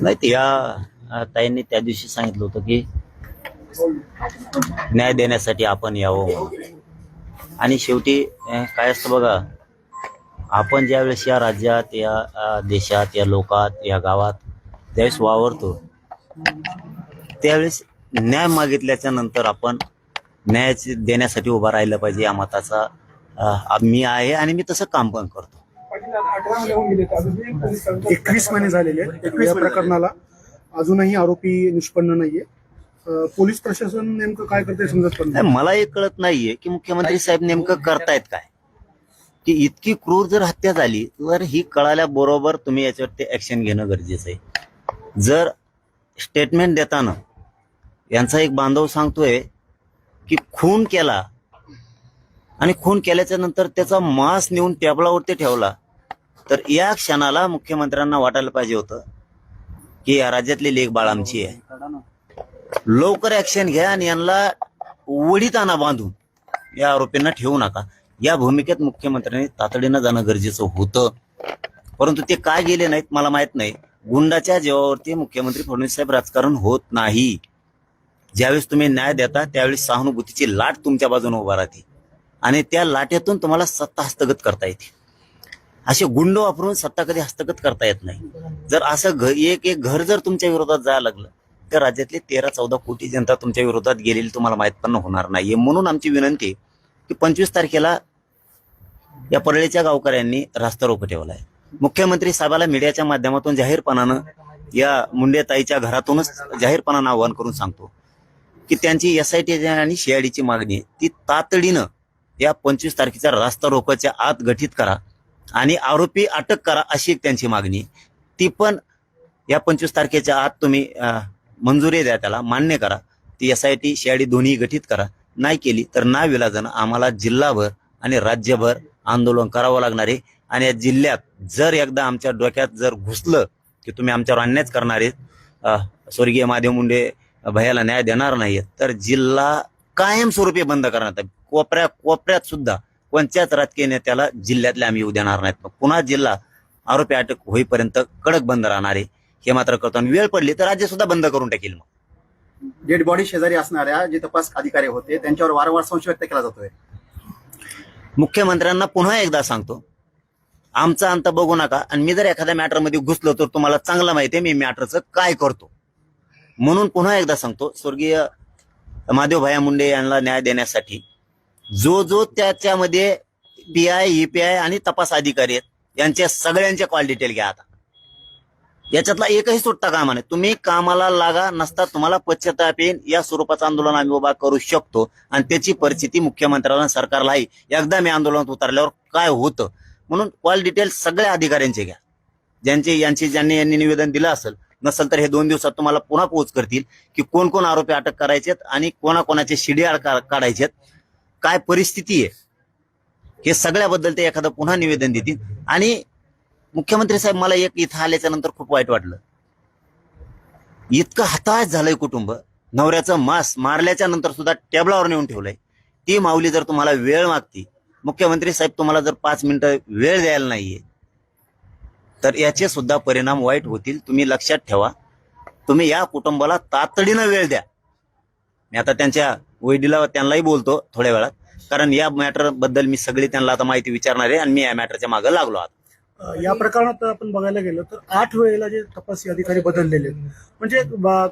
नाही ते या ताईंनी त्या दिवशी सांगितलं होतं की न्याय देण्यासाठी आपण यावं आणि शेवटी काय असतं बघा आपण ज्यावेळेस या राज्यात या देशात या लोकात या गावात त्यावेळेस वावरतो त्यावेळेस न्याय मागितल्याच्या नंतर आपण न्याय देण्यासाठी उभा राहिलं पाहिजे या मताचा मी आहे आणि मी तसं काम पण करतो. एकवीस महिने झालेले आहेत. या प्रकरणाला. अजूनही आरोपी निष्पन्न नाहीये. पोलीस प्रशासन नेमकं काय करते समजत पण नाही. नाही, मला हे कळत नाहीये की मुख्यमंत्री साहेब नेमकं करतायत काय. की इतकी क्रूर जर हत्या झाली तर ही कळाल्याबरोबर तुम्ही याच्यावरती ऍक्शन घेणं गरजेचं आहे. जर स्टेटमेंट देताना यांचा एक बांधव सांगतोय की खून केला आणि खून केल्याच्यानंतर त्याचा मांस नेऊन टेबलावरती ठेवला. तर या क्षणाला मुख्यमंत्र्यांना वाटायला पाहिजे होतं की या राज्यातली लेख बाळ आमची आहे. लवकर ऍक्शन घ्या आणि यांना वडीत बांधून या आरोपींना ठेवू नका. या भूमिकेत मुख्यमंत्र्यांनी तातडीनं जाणं गरजेचं होतं. परंतु ते काय गेले नाहीत मला माहीत नाही. गुंडाच्या जेवावरती मुख्यमंत्री फडणवीस साहेब राजकारण होत नाही. ज्यावेळेस तुम्ही न्याय देता त्यावेळेस सहानुभूतीची लाट तुमच्या बाजूने उभा राहते. आणि त्या लाटेतून तुम्हाला सत्ता हस्तगत करता येते. असे गुंड वापरून सत्ता कधी हस्तगत करता येत नाही. जर असं घ एक एक घर जर तुमच्या विरोधात जायला लागलं तर राज्यातले तेरा चौदा कोटी जनता तुमच्या विरोधात गेलेली तुम्हाला माहीत पण होणार नाहीये म्हणून आमची विनंती आहे की पंचवीस तारखेला या परळीच्या गावकऱ्यांनी रास्ता रोको आहे मुख्यमंत्री साहेबाला मीडियाच्या माध्यमातून जाहीरपणानं या मुंडेताईच्या घरातूनच जाहीरपणानं आवाहन करून सांगतो की त्यांची एस आय टी आणि सीआयडीची मागणी ती तातडीनं या पंचवीस तारखेच्या रास्ता रोकोच्या आत गठीत करा आणि आरोपी अटक करा अशी एक त्यांची मागणी ती पण या पंचवीस तारखेच्या आत तुम्ही मंजुरी द्या त्याला मान्य करा. ती एस आय टी सीआयडी दोन्ही गठीत करा. नाही केली तर ना विलाजानं आम्हाला जिल्हाभर आणि राज्यभर आंदोलन करावं लागणार आहे. आणि या जिल्ह्यात जर एकदा आमच्या डोक्यात जर घुसलं की तुम्ही आमच्यावर अन्यायच करणार आहेत स्वर्गीय माधव मुंडे भयाला न्याय देणार नाहीत तर जिल्हा कायमस्वरूपी बंद करण्यात आहे. कोपऱ्या कोपऱ्यात सुद्धा कोणत्याच राजकीय नेत्याला जिल्ह्यातले आम्ही येऊ देणार नाहीत. मग पुन्हा जिल्हा आरोपी अटक होईपर्यंत कडक बंद राहणार आहे हे मात्र करतो आणि वेळ पडली तर राज्य सुद्धा बंद करून टाकेल मग. डेड बॉडी शेजारी असणाऱ्या जे तपास अधिकारी होते त्यांच्यावर वारंवार संशय व्यक्त केला जातोय. मुख्यमंत्र्यांना पुन्हा एकदा सांगतो आमचा अंत बघू नका. आणि मी जर एखाद्या मॅटरमध्ये घुसलो तर तुम्हाला चांगलं माहिती आहे मी मॅटरचं काय करतो. म्हणून पुन्हा एकदा सांगतो स्वर्गीय महादेव भाया मुंडे यांना न्याय देण्यासाठी जो जो त्याच्यामध्ये पी आय ईपीआय आणि तपास अधिकारी आहेत यांच्या सगळ्यांच्या कॉल डिटेल घ्या आता. याच्यातला एकही सुट्टा कामा नाही तुम्ही कामाला लागा नसता तुम्हाला पश्चाताप येईल या स्वरूपाचं आंदोलन आम्ही उभा करू शकतो आणि त्याची परिस्थिती मुख्यमंत्र्याला सरकारलाही. सरकारला आहे एकदा मी आंदोलनात उतरल्यावर काय होतं? म्हणून कॉल डिटेल सगळ्या अधिकाऱ्यांचे घ्या. ज्यांचे यांची ज्यांनी यांनी निवेदन दिलं असेल नसेल तर हे दोन दिवसात तुम्हाला पुन्हा पोहोच करतील की कोण कोण आरोपी अटक करायचेत आणि कोणाकोणाचे शिडी काढायचेत. काय परिस्थिती आहे? हे सगळ्याबद्दल ते एखादं पुन्हा निवेदन देतील. आणि मुख्यमंत्री साहेब मला एक इथं आल्याच्यानंतर खूप वाईट वाटलं. इतकं हताश झालंय कुटुंब. नवऱ्याचं मांस मारल्याच्या नंतर सुद्धा टेबलावर नेऊन ठेवलंय. ती माऊली जर तुम्हाला वेळ मागती मुख्यमंत्री साहेब तुम्हाला जर पाच मिनिटं वेळ द्यायला नाहीये तर याचे सुद्धा परिणाम वाईट होतील. तुम्ही लक्षात ठेवा. तुम्ही या कुटुंबाला तातडीनं वेळ द्या. मी आता त्यांच्या वैडीला त्यांनाही बोलतो थोड्या वेळात. कारण या मॅटरबद्दल मी सगळी त्यांना आता माहिती विचारणार आहे आणि मी या मॅटरच्या मागे लागलो अं, या प्रकरणात आपण बघायला गेलं तर आठ वेळेला जे तपास अधिकारी बदललेले आहेत. म्हणजे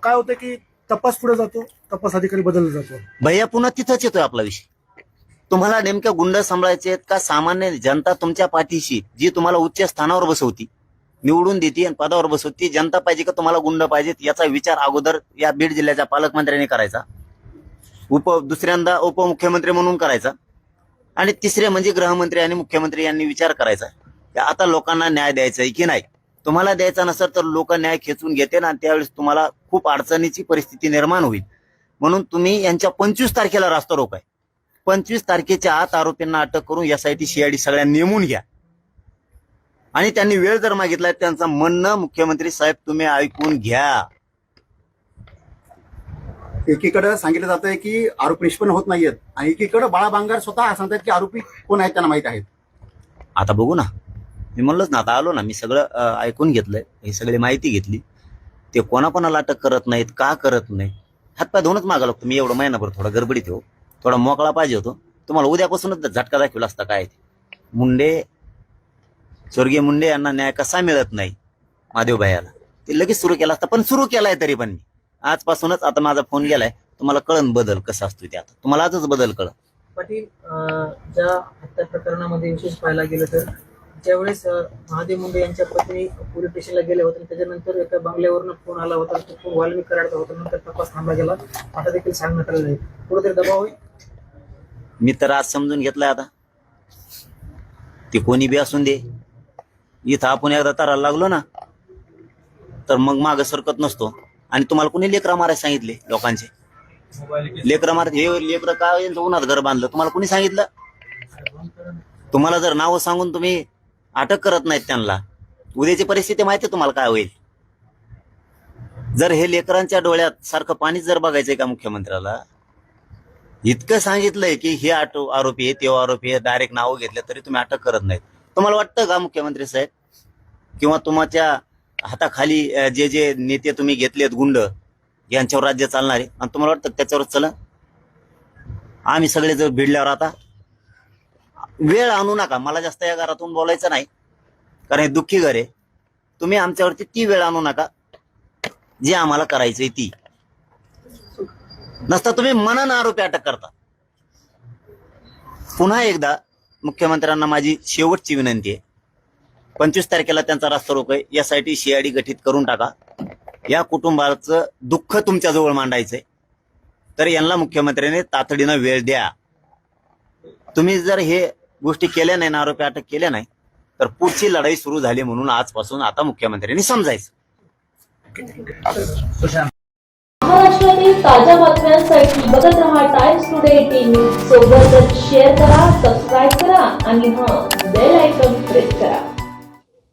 काय होतं की तपास पुढे जातो तपास अधिकारी बदलला जातो. भैया पुन्हा तिथंच येतोय आपला विषय. तुम्हाला नेमक्या गुंड सांभाळायचे आहेत का? सामान्य जनता तुमच्या पाठीशी जी तुम्हाला उच्च स्थानावर बसवती निवडून देते आणि पदावर बसवती जनता पाहिजे का तुम्हाला गुंड पाहिजेत? याचा विचार अगोदर या बीड जिल्ह्याच्या पालकमंत्र्यांनी करायचा. उप दुसऱ्यांदा उपमुख्यमंत्री म्हणून करायचा. आणि तिसरे म्हणजे गृहमंत्री आणि मुख्यमंत्री यांनी विचार करायचा. की आता लोकांना न्याय द्यायचा आहे की नाही? तुम्हाला द्यायचा नसेल तर लोक न्याय खेचून घेते आणि त्यावेळेस तुम्हाला खूप अडचणीची परिस्थिती निर्माण होईल. म्हणून तुम्ही यांच्या पंचवीस तारखेला रास्ता रोक आहे पंचवीस तारखेच्या आत आरोपींना अटक करून एसआयटी आय टी सीआयडी सगळ्या नेमून घ्या. आणि त्यांनी वेळ जर मागितला त्यांचं म्हणणं मुख्यमंत्री साहेब तुम्ही ऐकून घ्या. एकीकडे सांगितलं जातंय की आरोपी निष्पन्न होत नाहीयेत. आणि एकीकडे बाळा बांगर स्वतः सांगतात की आरोपी कोण आहेत त्यांना माहीत आहेत. आता बघू ना. मी म्हणलंच ना आता आलो ना. मी सगळं ऐकून घेतलंय. ही सगळी माहिती घेतली. ते कोणाकोणाला अटक करत नाहीत का करत नाही हातपाय धुवूनच मागा लागतो. मी एवढं महिनाभर थोडा गडबडीत हो. थोडा मोकळा पाहिजे होतो. तुम्हाला उद्यापासूनच झटका दाखवला असता काय ते. मुंडे स्वर्गीय मुंडे यांना न्याय कसा मिळत नाही? महादेव भायाला ते लगेच सुरू केला असता पण सुरू केलाय तरी पण मी. आजपासूनच आता माझा फोन गेलाय. तुम्हाला कळन बदल कसा असतो ते आता? तुम्हाला आजच बदल कळ पाटील ज्या हत्या प्रकरणामध्ये विशेष पाहायला गेलं तर ज्यावेळेस महादेव मुंडे यांच्या पत्नी पोलीस स्टेशनला गेले होते त्याच्यानंतर एका बंगल्यावरनं फोन आला होता तो फोन वाल्मी कराडचा होता नंतर तपास थांबला गेला. आता देखील सांगण्यात आलेलं आहे. कुठेतरी दबाव होईल मी तर आज समजून घेतलंय आता. ते कोणी बी असून दे. इथं आपण एकदा तरायला लागलो ना तर मग माग सरकत नसतो. आणि तुम्हाला कोणी लेकरा मारायला सांगितले लोकांचे? लेकरं मारत हे लेकरं का यांचं उन्हात घर बांधलं? तुम्हाला कोणी सांगितलं? तुम्हाला जर नावं सांगून तुम्ही अटक करत नाहीत त्यांना उद्याची परिस्थिती माहिती तुम्हाला काय होईल? जर हे लेकरांच्या डोळ्यात सारखं पाणीच जर बघायचंय का मुख्यमंत्र्याला? इतकं सांगितलंय की हे आटो आरोपी आहे तो आरोपी आहे डायरेक्ट नावं घेतलं तरी तुम्ही अटक करत नाहीत. तुम्हाला वाटतं का मुख्यमंत्री साहेब? किंवा तुमच्या हाताखाली जे जे नेते तुम्ही घेतलेत गुंड यांच्यावर राज्य चालणार आहे. आणि तुम्हाला वाटतं त्याच्यावरच त्याच्यावर चला? आम्ही सगळे जर भिडल्यावर आता वेळ आणू नका. मला जास्त या घरातून बोलायचं नाही. कारण हे दुःखी घर आहे. तुम्ही आमच्यावरती ती वेळ आणू नका. जी आम्हाला करायचंय ती. नसता तुम्ही मनानं आरोपी अटक करता. पुन्हा एकदा मुख्यमंत्र्यांना माझी शेवटची विनंती आहे. पंचवीस तारखेला त्यांचा रास्ता रोक. आहे यासाठी शियाडी गठीत करून टाका. या कुटुंबाचं दुःख तुमच्याजवळ मांडायचंय. तर यांना मुख्यमंत्र्यांनी तातडीनं वेळ द्या. तुम्ही जर हे गोष्टी केल्या नाही ना आरोपी अटक केल्या नाही तर पुढची लढाई सुरू झाली म्हणून आजपासून आता मुख्यमंत्र्यांनी समजायचं. महाराष्ट्रातील ताज्या बातम्यांसाठी बघत रहा टाइम्स टुडे टीव्ही सोबतच शेअर करा सबस्क्राईब करा आणि हा बेल आयकॉन प्रेस करा.